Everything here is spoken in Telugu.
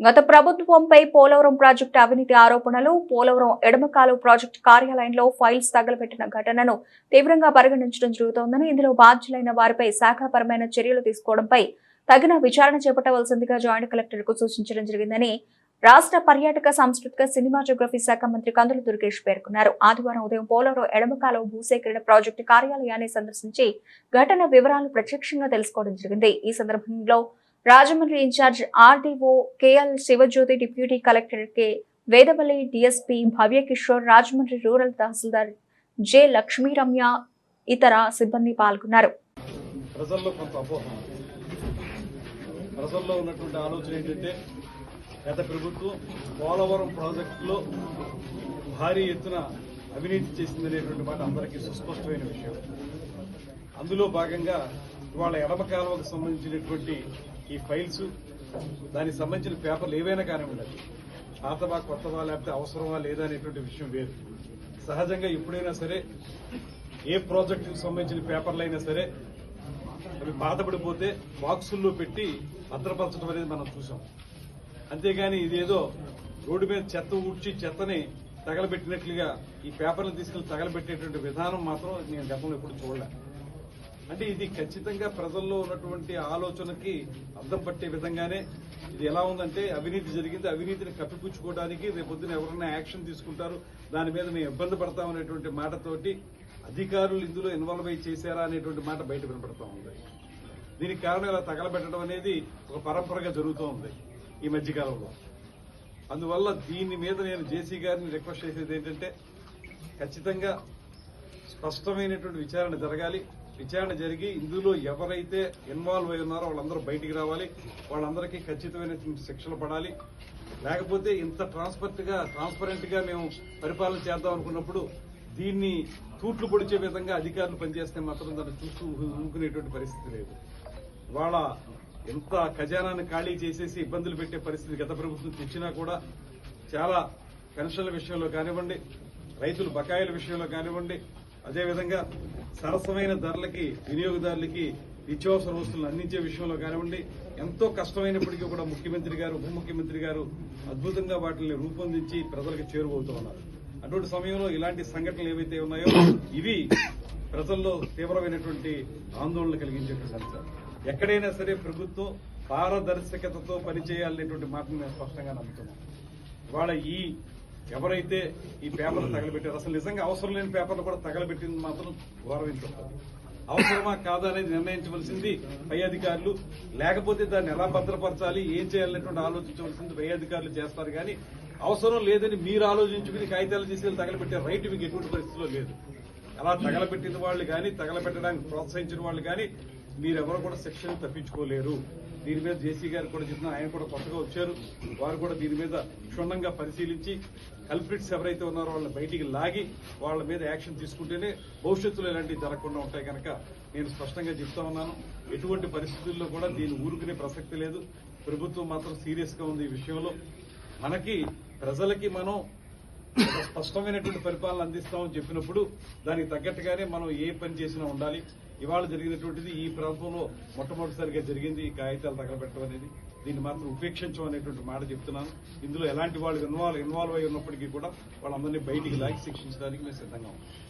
గత ప్రభుత్వంపై పోలవరం ప్రాజెక్టు అవినీతి ఆరోపణలు పోలవరం ఎడమకాలు ప్రాజెక్టు కార్యాలయంలో ఫైల్స్ తగలబెట్టిన ఘటనను తీవ్రంగా పరిగణించడం జరుగుతోందని ఇందులో బాధ్యులైన వారిపై శాఖాపరమైన చర్యలు తీసుకోవడంపై తగిన విచారణ చేపట్టవలసిందిగా జాయింట్ కలెక్టర్కు సూచించడం జరిగిందని రాష్ట్ర పర్యాటక సాంస్కృతిక సినిమాటోగ్రఫీ శాఖ మంత్రి కందుల దుర్గేష్ పేర్కొన్నారు. ఆదివారం ఉదయం పోలవరం ఎడమకాలం భూసేకరణ ప్రాజెక్టు కార్యాలయాన్ని సందర్శించి ఘటన వివరాలు ప్రత్యక్షంగా తెలుసుకోవడం జరిగింది. ఈ సందర్భంలో Rajahmundry incharge RDO KL Sivajyothi deputy collector K Vedavalli DSP Bhavyakishore Rajahmundry rural tahsildar J Lakshmi Ramya ఇతర సిబ్బంది పాల్గొన్నారు. ప్రజల్లో కొంత అపోహ. ప్రజల్లో ఉన్నటువంటి ఆలోచన ఏంటంటే గత ప్రభుత్వం పోలవరం ప్రాజెక్టులో భారీ ఎత్తున అవినీతి చేసిందనేటువంటి మాట అందరికీ సుస్పష్టమైన విషయం. అందులో భాగంగా ఇవాళ ఎడమ కాలువకు సంబంధించినటువంటి ఈ ఫైల్స్ దానికి సంబంధించిన పేపర్లు ఏవైనా కానివ్వండి పాతవా కొత్తవా లేకపోతే అవసరమా లేదా అనేటువంటి విషయం వేరు. సహజంగా ఎప్పుడైనా సరే ఏ ప్రాజెక్టుకు సంబంధించిన పేపర్లు అయినా సరే అవి బాధపడిపోతే బాక్సుల్లో పెట్టి భద్రపరచడం అనేది మనం చూసాం. అంతేగాని ఇదేదో రోడ్డు మీద చెత్త ఊడ్చి చెత్తని తగలబెట్టినట్లుగా ఈ పేపర్లు తీసుకెళ్ళి తగలబెట్టేటువంటి విధానం మాత్రం నేను గతంలో ఎప్పుడు చూడలేదు అంటే ఇది ఖచ్చితంగా ప్రజల్లో ఉన్నటువంటి ఆలోచనకి అర్థం పట్టే విధంగానే ఇది ఎలా ఉందంటే అవినీతి జరిగింది అవినీతిని కప్పిపుచ్చుకోవడానికి రేపొద్దున ఎవరైనా యాక్షన్ తీసుకుంటారు దాని మీద మేము ఇబ్బంది పడతామనేటువంటి మాటతోటి అధికారులు ఇందులో ఇన్వాల్వ్ అయ్యి చేశారా అనేటువంటి మాట బయట వినపడతా ఉంది. దీనికి కారణం ఇలా తగలబెట్టడం అనేది ఒక పరంపరగా జరుగుతూ ఉంది ఈ మధ్యకాలంలో. అందువల్ల దీని మీద నేను జేసీ గారిని రిక్వెస్ట్ చేసేది ఏంటంటే ఖచ్చితంగా స్పష్టమైనటువంటి విచారణ జరగాలి. విచారణ జరిగి ఇందులో ఎవరైతే ఇన్వాల్వ్ అయి ఉన్నారో వాళ్ళందరూ బయటికి రావాలి. వాళ్ళందరికీ ఖచ్చితమైన శిక్షలు పడాలి. లేకపోతే ఇంత ట్రాన్స్పరెంట్గా ట్రాన్స్పరెంట్గా మేము పరిపాలన చేద్దాం అనుకున్నప్పుడు దీన్ని తూట్లు పొడిచే విధంగా అధికారులు పనిచేస్తే మాత్రం దాన్ని చూస్తూ ఊరుకునేటువంటి పరిస్థితి లేదు. వాళ్ళ ఎంత ఖజానాన్ని ఖాళీ చేసేసి ఇబ్బందులు పెట్టే పరిస్థితి గత ప్రభుత్వం తెచ్చినా కూడా చాలా పెన్షన్ల విషయంలో కానివ్వండి రైతుల బకాయిల విషయంలో కానివ్వండి అదేవిధంగా సరసమైన ధరలకి వినియోగదారులకి నిత్యావసర వస్తువులను అందించే విషయంలో కానివ్వండి ఎంతో కష్టమైనప్పటికీ కూడా ముఖ్యమంత్రి గారు ఉప ముఖ్యమంత్రి గారు అద్భుతంగా వాటిని రూపొందించి ప్రజలకు చేరువవుతూ ఉన్నారు. అటువంటి సమయంలో ఇలాంటి సంఘటనలు ఏవైతే ఉన్నాయో ఇవి ప్రజల్లో తీవ్రమైనటువంటి ఆందోళన కలిగించేటువంటి అంశాలు. ఎక్కడైనా సరే ప్రభుత్వం పారదర్శకతతో పనిచేయాలనేటువంటి మాటను మేము స్పష్టంగా నమ్ముతున్నాం ఇవాళ ఈ ఎవరైతే ఈ పేపర్లు తగలబెట్టారు అసలు నిజంగా అవసరం లేని పేపర్లు కూడా తగలబెట్టింది మాత్రం గౌరవించవచ్చు అవసరమా కాదా అనేది నిర్ణయించవలసింది పై అధికారులు. లేకపోతే దాన్ని ఎలా భద్రపరచాలి ఏం చేయాలనేటువంటి ఆలోచించవలసింది పై అధికారులు చేస్తారు కానీ అవసరం లేదని మీరు ఆలోచించుకుని కాగితాలు తీసుకెళ్ళి తగలబెట్టే రైట్ మీకు ఎటువంటి పరిస్థితిలో లేదు. అలా తగలబెట్టిన వాళ్ళు కానీ తగలబెట్టడానికి ప్రోత్సహించిన వాళ్ళు కానీ మీరెవరు కూడా శిక్షణ తప్పించుకోలేరు. దీని మీద జేసీ గారు కూడా చెప్పిన ఆయన కూడా కొత్తగా వచ్చారు. వారు కూడా దీని మీద క్షుణ్ణంగా పరిశీలించి కల్ప్రిట్స్ ఎవరైతే ఉన్నారో వాళ్ళని బయటికి లాగి వాళ్ళ మీద యాక్షన్ తీసుకుంటేనే భవిష్యత్తులో ఇలాంటివి జరగకుండా ఉంటాయి కనుక నేను స్పష్టంగా చెప్తా ఉన్నాను. ఎటువంటి పరిస్థితుల్లో కూడా దీని ఊరుకునే ప్రసక్తి లేదు. ప్రభుత్వం మాత్రం సీరియస్గా ఉంది ఈ విషయంలో. మనకి ప్రజలకి మనం స్పష్టమైనటువంటి పరిపాలన అందిస్తామని చెప్పినప్పుడు దానికి తగ్గట్టుగానే మనం ఏ పని చేసినా ఉండాలి. ఇవాళ జరిగినటువంటిది ఈ ప్రాంతంలో మొట్టమొదటిసారిగా జరిగింది ఈ కాగితాలు తగలబెట్టడం అనేది. దీన్ని మాత్రం ఉపేక్షించం అనేటువంటి మాట చెప్తున్నాను. ఇందులో ఎలాంటి వాళ్ళు ఇన్వాల్వ్ ఇన్వాల్వ్ అయి ఉన్నప్పటికీ కూడా వాళ్ళందరినీ బయటికి లాగి శిక్షించడానికి మేము సిద్ధంగా ఉన్నాం.